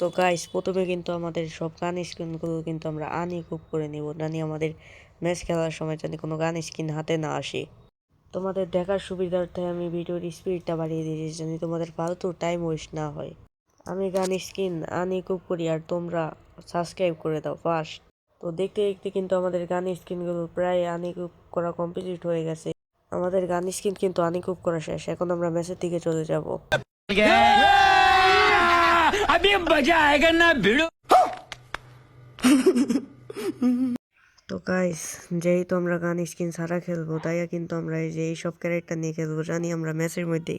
তো গাইস প্রথমে কিন্তু আমাদের সব গান স্ক্রিনগুলো কিন্তু আমরা আনি আনইকুপ করে নিব। জানি আমাদের ম্যাচ খেলার সময় জানি কোনো গান স্ক্রিন হাতে না আসে। তোমাদের দেখার সুবিধার্থে আমি ভিডিওর স্পিডটা বাড়িয়ে দিয়েছি জানি তোমাদের ফালতু টাইম ওয়েস্ট না হয়। আমি গান স্ক্রিন আনি আনইকুপ করি আর তোমরা সাবস্ক্রাইব করে দাও ফার্স্ট তো দেখতে দেখতে কিন্তু আমাদের গান স্ক্রিনগুলো প্রায় আনি আনইকুপ করা কমপ্লিট হয়ে গেছে। আমাদের গান স্ক্রিন কিন্তু আনি আনইকুপ করা শেষ। এখন আমরা ম্যাচের দিকে চলে যাব। अभी मजा आएगा ना भिड़ो তো গাইস যেহেতু আমরা গান স্কিন ছাড়া খেলবো তাই কিন্তু আমরা এই যে এই সব ক্যারেক্টার নিয়ে খেলবো জানি আমরা ম্যাচের মধ্যে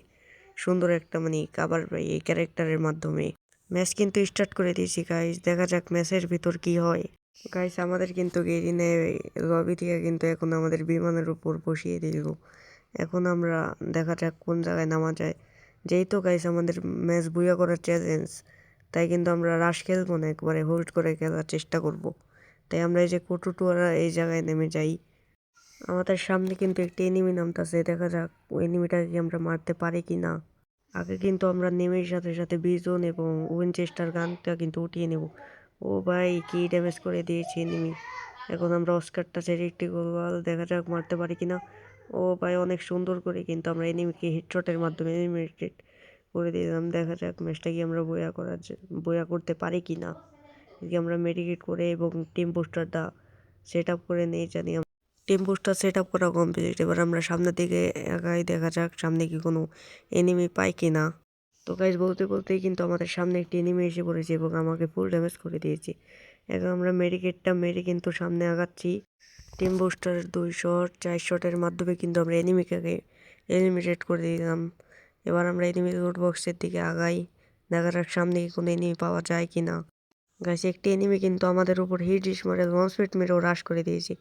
সুন্দর একটা মানে কাবার পাই এই ক্যারেক্টারের মাধ্যমে ম্যাচ কিন্তু স্টার্ট করে দিয়েছি গাইস দেখা যাক ম্যাচের ভিতর কি হয় গাইস আমাদের কিন্তু গেরিনে লবি থেকে কিন্তু এখন আমাদের বিমানের উপর বসিয়ে দিল এখন আমরা দেখা যাক কোন জায়গায় নামা যায় যেহেতু গাইস আমাদের ম্যাচ বুয়া করার চ্যালেঞ্জ তাই কিন্তু আমরা রাশ খেলব না, একবারে হোল্ড করে খেলার চেষ্টা করব। তাই আমরা এই যে কুটুটুয়ারা এই জায়গায় নেমে যাই। আমাদের সামনে কিন্তু একটি এনিমি নামতেছে, দেখা যাক ওই এনিমিটাকে কি আমরা মারতে পারি কি না। আগে কিন্তু আমরা নেমের সাথে সাথে বিজন এবং উইনচেস্টার গানটা কিন্তু উঠিয়ে নেব। ও ভাই, কি ড্যামেজ করে দিয়েছে এনিমি এখন আমরা অস্কারটা ছেড়ে একটি গোলওয়াল দেখা যাক মারতে পারি কি না। ও ভাই, অনেক সুন্দর করে কিন্তু আমরা এনিমিকে হেডশটের মাধ্যমে এলিমিনেটেড করে দিলাম। দেখা যাক ম্যাচটা কি আমরা বয়া করার বয়া করতে পারি কি না। এদিকে আমরা মেডিকেট করে এবং টিম বুস্টারটা সেট আপ করে নিয়ে জানি টিম বুস্টার সেট আপ করা কমপ্লিট এবার আমরা সামনের দিকে একাই দেখা যাক সামনে কি কোনো এনিমি পাই কি না। তো গাইজ বলতে বলতেই কিন্তু আমাদের সামনে একটি এনিমি এসে পড়েছে এবং আমাকে ফুল ড্যামেজ করে দিয়েছে। এখন আমরা মেডিকেটটা মেরে কিন্তু সামনে আগাচ্ছি। টিম বুস্টার দুই শট চার শটের মাধ্যমে কিন্তু আমরা এনিমিকে এলিমিনেট করে দিলাম। এবার আমরা এনিমি রোড বক্সের দিকে আগাই। দেখা যাক সামনে কি কোনো এনিমি পাওয়া যায় কি না গাছ একটি এনিমি কিন্তু আমাদের উপর হিট মারে লঞ্চ পেট মেরেও হ্রাস করে দিয়েছে।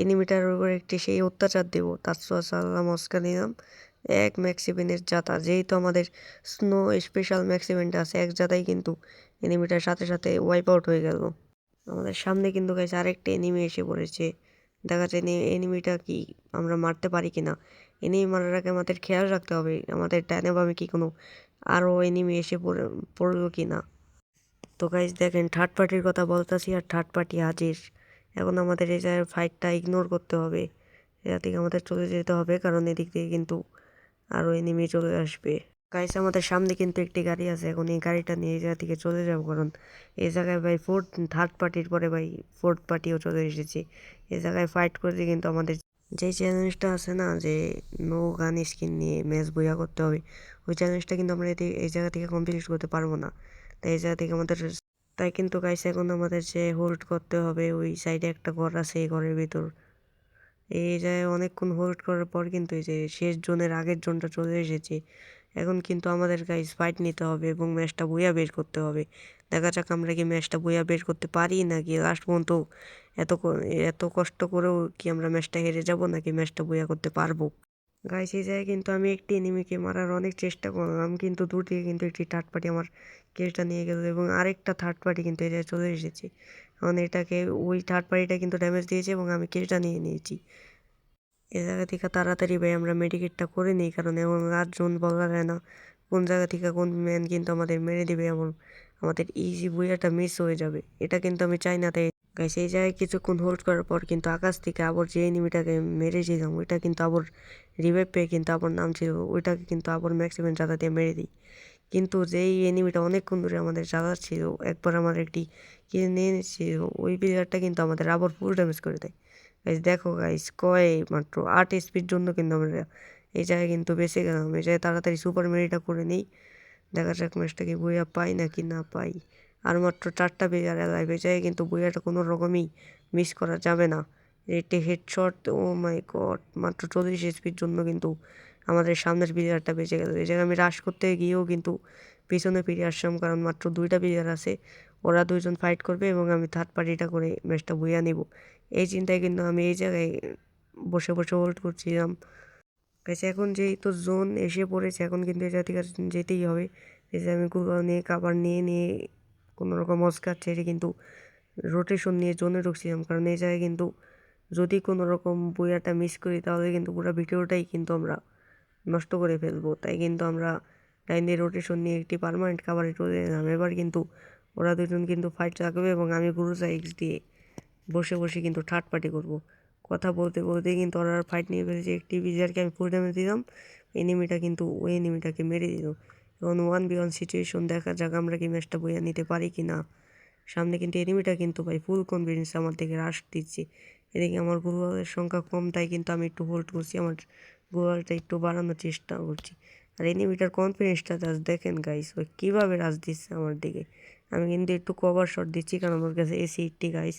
এনিমিটার উপর একটি সেই অত্যাচার দেব তার সাল্লাম মস্কা নিলাম। এক ম্যাক্সিমেনের জাতা যেহেতু আমাদের স্নো স্পেশাল ম্যাক্সিমেন্ট আছে, এক জাতাই কিন্তু এনিমিটার সাথে সাথে ওয়াইপ আউট হয়ে গেল। আমাদের সামনে কিন্তু গাছ আরেকটি এনিমি এসে পড়েছে। দেখা যায় এনিমিটা কি আমরা মারতে পারি কি না? এনিমি মারার আগে আমাদের খেয়াল রাখতে হবে, আমাদের ডানে বামে কি কোনো আরও এনিমি এসে পড়ে, পড়ল কি না? তো গাইজ দেখেন থার্ড পার্টির কথা বলতেছি আর থার্ড পার্টি হাজির। এখন আমাদের এই জায়গায় ফাইটটা ইগনোর করতে হবে। এটা থেকে আমাদের চলে যেতে হবে, কারণ এদিক দিয়ে কিন্তু আরও এনিমি চলে আসবে। গাইস, আমাদের সামনে কিন্তু একটি গাড়ি আছে। এখন এই গাড়িটা নিয়ে এই জায়গা থেকে চলে যাব, কারণ এই জায়গায় ভাই ফোর্থ থার্ড পার্টির পরে ভাই ফোর্থ পার্টিও চলে এসেছি। এই জায়গায় ফাইট করতে কিন্তু আমাদের যে চ্যালেঞ্জটা আছে না, যে নো গান স্কিন নিয়ে ম্যাচ বইয়া করতে হবে, ওই চ্যালেঞ্জটা কিন্তু আমরা এই জায়গা থেকে কমপ্লিট করতে পারব না। তাই এই জায়গা থেকে আমাদের তাই কিন্তু গাইস, এখন আমাদের যে হোল্ড করতে হবে, ওই সাইডে একটা ঘর আছে এই ঘরের ভিতর। এই জায়গায় অনেকক্ষণ হোল্ড করার পর কিন্তু এই যে শেষ জোনের আগের জোনটা চলে এসেছে। এখন কিন্তু আমাদের গাইস ফাইট নিতে হবে এবং ম্যাচটা বইয়া বের করতে হবে। দেখা যাক আমরা কি ম্যাচটা বইয়া বের করতে পারি নাকি লাস্ট পর্যন্ত এত এত কষ্ট করেও কি আমরা ম্যাচটা হেরে যাব নাকি ম্যাচটা বইয়া করতে পারব? গাইস এই জায়গায় কিন্তু আমি একটি এনিমিকে মারার অনেক চেষ্টা করলাম, কিন্তু দূর থেকে কিন্তু একটি থার্ড পার্টি আমার কেসটা নিয়ে গেল এবং আরেকটা থার্ড পার্টি কিন্তু এটা চলে এসেছে। কারণ এটাকে ওই থার্ড পার্টিটা কিন্তু ড্যামেজ দিয়েছে এবং আমি কেসটা নিয়ে নিয়েছি। এ জায়গা থেকে তাড়াতাড়ি ভাই আমরা মেডিকেটটা করে নিই, কারণ এমন রাত জোন বলা যায় না। কোন জায়গা থেকে কোন ম্যান কিন্তু আমাদের মেরে দিবে এমন। আমাদের ইজি বইয়াটা মিস হয়ে যাবে। এটা কিন্তু আমি চাই না তাই। গাইস এই জায়গায় কিছুক্ষণ হোল্ড করার পর কিন্তু আকাশ থেকে আবার যে এনিমিটাকে মেরেছিলাম ওইটা কিন্তু আবার রিভাইভ পেয়ে কিন্তু আবার নাম ছিল, ওইটাকে কিন্তু আবার ম্যাক্সিমাম জাদা দিয়ে মেরে দিই। কিন্তু যেই এনিমিটা অনেকক্ষণ ধরে আমাদের জ্বালাচ্ছিল, একবার আমার একটি কিনে নিয়ে নিচ্ছিল, ওই প্লেয়ারটা কিন্তু আমাদের আবার ফুল ড্যামেজ করে দেয়। গাইস দেখো গাইস কয় মাত্র আট এসপির জন্য কিন্তু আমরা এই জায়গায় কিন্তু বেঁচে গেলাম। এই জায়গায় তাড়াতাড়ি সুপার মেরিটা করে নিই। দেখা যাক ম্যাচটা কি বইয়া পাই নাকি না পাই। আর মাত্র চারটা প্লেয়ার এলাইভ এই জায়গায় কিন্তু বইয়াটা কোনো রকমই মিস করা যাবে না। একটি হেডশট ও মাই গড মাত্র চল্লিশ এসপির জন্য কিন্তু আমাদের সামনের প্লেয়ারটা বেঁচে গেল। এই জায়গায় আমি রাশ করতে গিয়েও কিন্তু পিছনে ফিরে আসলাম, কারণ মাত্র দুইটা প্লেয়ার আছে। ওরা দুইজন ফাইট করবে এবং আমি থার্ড পার্টিটা করে ম্যাচটা বইয়া নিব। এই চিন্তায় কিন্তু আমি এই জায়গায় বসে বসে হোল্ড করছিলাম। কাছে এখন যেহেতু জোন এসে পড়েছে, এখন কিন্তু জায়গা থেকে যেতেই হবে। এই যে আমি গুগল নিয়ে কাবার নিয়ে নিয়ে কোনো রকম অস্কার ছেড়ে কিন্তু রোটেশন নিয়ে জোনে ঢুকছিলাম। কারণ এই জায়গায় কিন্তু যদি কোনো রকম বইয়াটা মিস করি, তাহলে কিন্তু পুরো ভিডিওটাই কিন্তু আমরা নষ্ট করে ফেলব। তাই কিন্তু আমরা দিয়ে রোটেশন নিয়ে একটি পারমানেন্ট কাভারে চলে এলাম। এবার কিন্তু ওরা দুজন কিন্তু ফাইট থাকবে এবং আমি গুরুজা এক্স দিয়ে বসে বসে কিন্তু থার্ড পার্টি করব। কথা বলতে বলতেই কিন্তু ওরা ফাইট নিয়ে ফেলেছে। একটি বিজারকে আমি ফুল ড্যামেজ দিলাম। এনিমিটা কিন্তু ওই এনিমিটাকে মেরে দিল। এবং ওয়ান বি ওয়ান সিচুয়েশন দেখা যাক আমরা কি ম্যাচটা বইয়া নিতে পারি কি না। সামনে কিন্তু এনিমিটা কিন্তু ভাই ফুল কনফিডেন্স আমার দিকে রাশ দিচ্ছে। এদিকে আমার গোলওয়ালের সংখ্যা কম, তাই কিন্তু আমি একটু হোল্ড করছি। আমার গোলওয়ালটা একটু বাড়ানোর চেষ্টা করছি। আর এনিমিটার কনফিডেন্সটা জাস্ট দেখেন গাইস ও কীভাবে রাশ দিচ্ছে আমার দিকে। আমি কিন্তু একটু কভার শট দিচ্ছি কারণ আমার কাছে এসি এইটটি গাইস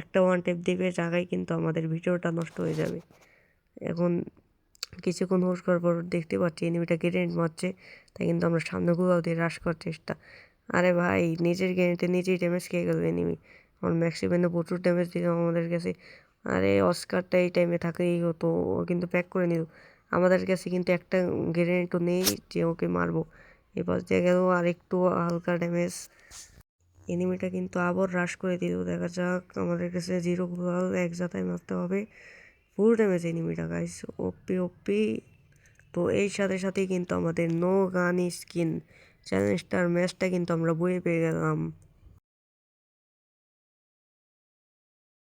একটা ওয়ান টেপ দিবে জায়গায় কিন্তু আমাদের ভিডিওটা নষ্ট হয়ে যাবে। এখন কিছুক্ষণ হোস করার পর দেখতে পাচ্ছি এনিমিটা গ্রেনেড মারছে, তাই কিন্তু আমরা সামনে গুলাও দিয়ে হ্রাস করার চেষ্টা। আরে ভাই, নিজের গ্রেনেডে নিজেই ড্যামেজ খেয়ে গেল এনিমি আমার ম্যাক্সিমেনে প্রচুর ড্যামেজ দিলাম আমাদের কাছে। আরে অস্কারটা এই টাইমে থাকলেই হতো, ও কিন্তু প্যাক করে নিল। আমাদের কাছে কিন্তু একটা গ্রেনেডও নেই যে ওকে মারবো। এবার দিয়ে গেল আর একটু হালকা ড্যামেজ এনিমিটা কিন্তু আবার হ্রাস করে দিল। দেখা যাক, আমাদের কাছে জিরো গ্লোয়াল এক জাতায় মারতে হবে। ফুল ড্যামেজ এনিমিটা গাইস ওপি ওপি তো এই সাথে সাথেই কিন্তু আমাদের নো গান স্কিন চ্যালেঞ্জটার ম্যাচটা কিন্তু আমরা বয়ে পেয়ে গেলাম।